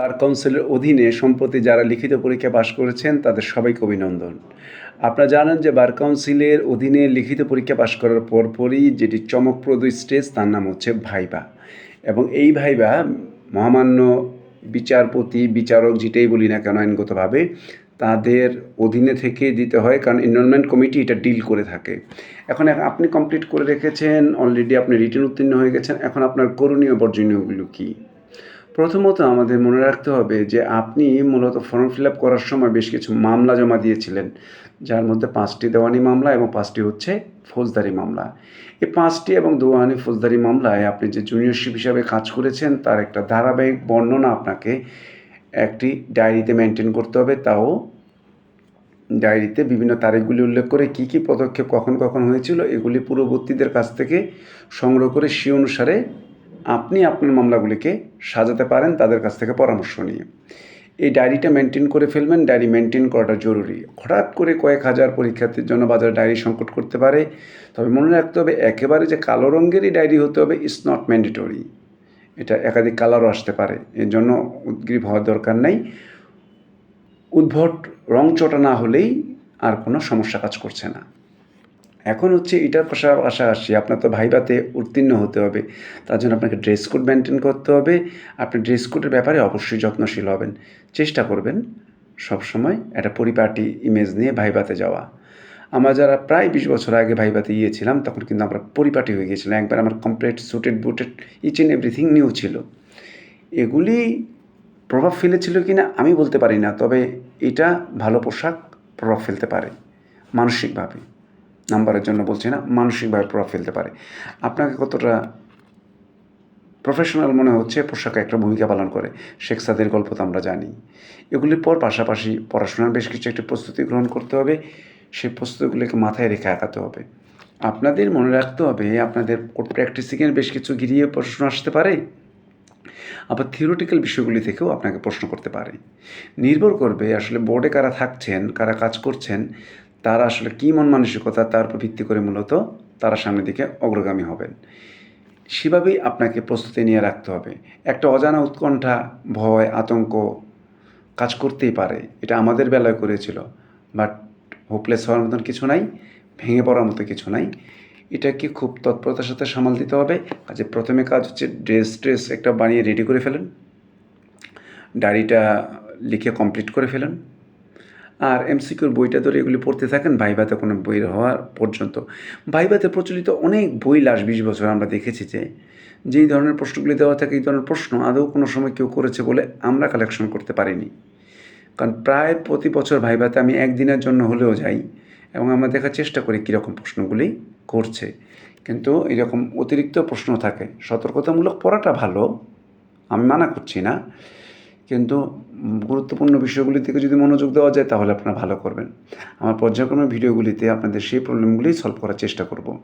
বার কাউন্সিলের অধীনে সম্প্রতি যারা লিখিত পরীক্ষা পাশ করেছেন, তাদের সবাইকে অভিনন্দন। আপনারা জানেন যে বার কাউন্সিলের অধীনে লিখিত পরীক্ষা পাশ করার পরপরই যেটি চমকপ্রদ স্টেজ, তার নাম হচ্ছে ভাইবা। এবং এই ভাইবা মহামান্য বিচারপতি, বিচারক যেটাই বলি না কেন আইনগতভাবে, তাদের অধীনে থেকে দিতে হয়, কারণ এনরোলমেন্ট কমিটি এটা ডিল করে থাকে। এখন আপনি কমপ্লিট করে রেখেছেন অলরেডি আপনি রিটার্ন উত্তীর্ণ হয়ে গেছেন, এখন আপনার করণীয় বর্জনীয়গুলো কী? প্রথমত আমাদের মনে রাখতে হবে যে আপনি মূলত ফর্ম ফিল আপ করার সময় বেশ কিছু মামলা জমা দিয়েছিলেন। যার মধ্যে পাঁচটি দেওয়ানি মামলা এবং পাঁচটি হচ্ছে ফৌজদারি মামলা। এই পাঁচটি এবং দেওয়ানি ফৌজদারি মামলায় আপনি যে জুনিয়রশিপ হিসাবে কাজ করেছেন, তার একটা ধারাবাহিক বর্ণনা আপনাকে একটি ডায়েরিতে মেনটেন করতে হবে। তাও ডায়েরিতে বিভিন্ন তারিখগুলি উল্লেখ করে কী কী পদক্ষেপ কখন কখন হয়েছিল, এগুলি পূর্ববর্তীদের কাছ থেকে সংগ্রহ করে সে অনুসারে আপনি আপনার মামলাগুলিকে সাজাতে পারেন তাদের কাছ থেকে পরামর্শ নিয়ে। এই ডায়েরিটা মেনটেন করে ফেলবেন। ডায়েরি মেনটেন করাটা জরুরি। হঠাৎ করে কয়েক হাজার পরীক্ষার্থীর জন্য বাজারে ডায়েরি সংকট করতে পারে। তবে মনে রাখতে হবে, একেবারে যে কালো রঙেরই ডায়েরি হতে হবে ইটস নট ম্যান্ডেটরি এটা একাধিক কালারও আসতে পারে। এর জন্য উদ্গ্রীব হওয়ার দরকার নেই। উদ্ভট রং চটা না হলেই আর কোনো সমস্যা কাজ করছে না। এখন হচ্ছে এটার পাশাপাশি আপনার তো ভাইবাতে উত্তীর্ণ হতে হবে। তার জন্য আপনাকে ড্রেস কোড মেনটেন করতে হবে। আপনি ড্রেস কোডের ব্যাপারে অবশ্যই যত্নশীল হবেন। চেষ্টা করবেন সবসময় একটা পরিপাটি ইমেজ নিয়ে ভাইবাতে যাওয়া। আমরা যারা প্রায় বিশ বছর আগে ভাইবাতে গিয়েছিলাম, তখন কিন্তু আমরা পরিপাটি হয়ে গিয়েছিলাম। একবার আমার complete suited booted each and everything new ছিল। এগুলি প্রভাব ফেলেছিল কি না আমি বলতে পারি না, তবে এটা ভালো পোশাক প্রভাব ফেলতে পারে, মানসিকভাবে। নাম্বারের জন্য বলছি না, মানসিকভাবে প্রভাব ফেলতে পারে। আপনাকে কতটা প্রফেশনাল মনে হচ্ছে, পোশাকে একটা ভূমিকা পালন করে? শেখ সাদের গল্প তো আমরা জানি। এগুলির পর পাশাপাশি পড়াশোনার বেশ কিছু একটা প্রস্তুতি গ্রহণ করতে হবে, সেই প্রস্তুতিগুলিকে মাথায় রেখে আঁকাতে হবে। আপনাদের মনে রাখতে হবে, আপনাদের প্র্যাকটিসিংয়ের বেশ কিছু গিরিয়ে প্রশ্ন আসতে পারে, আবার থিওরিটিক্যাল বিষয়গুলি থেকেও আপনাকে প্রশ্ন করতে পারে। নির্ভর করবে আসলে বোর্ডে কারা থাকছেন, কারা কাজ করছেন তারা আসলে কী মন মানসিকতা তার উপর ভিত্তি করে মূলত তারা সামনের দিকে অগ্রগামী হবেন। সেভাবেই আপনাকে প্রস্তুতি নিয়ে রাখতে হবে। একটা অজানা উৎকণ্ঠা, ভয়, আতঙ্ক কাজ করতেই পারে। এটা আমাদের বেলায় করেছিল। বাট হোপলেস হওয়ার মতন কিছু নাই, ভেঙে পড়ার মতো কিছু নাই। এটাকে খুব তৎপরতার সাথে সামাল দিতে হবে। কাজে প্রথমে কাজ হচ্ছে ড্রেস, ট্রেস একটা বানিয়ে রেডি করে ফেলেন। ডায়েরিটা লিখে কমপ্লিট করে ফেলেন। আর এমসিকিউর বইটা ধরে এগুলি পড়তে থাকেন, ভাইভাতে কোনো বই হওয়ার পর্যন্ত। ভাইভাতে প্রচলিত অনেক বই লাস্ট বিশ বছর আমরা দেখেছি যে, যেই ধরনের প্রশ্নগুলি দেওয়া থাকে এই ধরনের প্রশ্ন আদৌ কোনো সময় কেউ করেছে বলে আমরা কালেকশন করতে পারিনি। কারণ প্রায় প্রতি বছর ভাইভাতে আমি একদিনের জন্য হলেও যাই এবং আমরা দেখার চেষ্টা করি কীরকম প্রশ্নগুলি করছে। কিন্তু এরকম অতিরিক্ত প্রশ্ন থাকে, সতর্কতামূলক পড়াটা ভালো, আমি মানা করছি না। কিন্তু গুরুত্বপূর্ণ বিষয়গুলি থেকে যদি মনোযোগ দেওয়া যায়, তাহলে আপনারা ভালো করবেন। আমার পর্যায়ক্রমে ভিডিওগুলিতে আপনাদের সেই প্রবলেমগুলি সলভ করার চেষ্টা করব।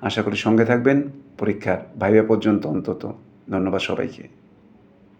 আশা করি সঙ্গে থাকবেন। পরীক্ষার ভাইবা পর্যন্ত অন্তত। ধন্যবাদ সবাইকে।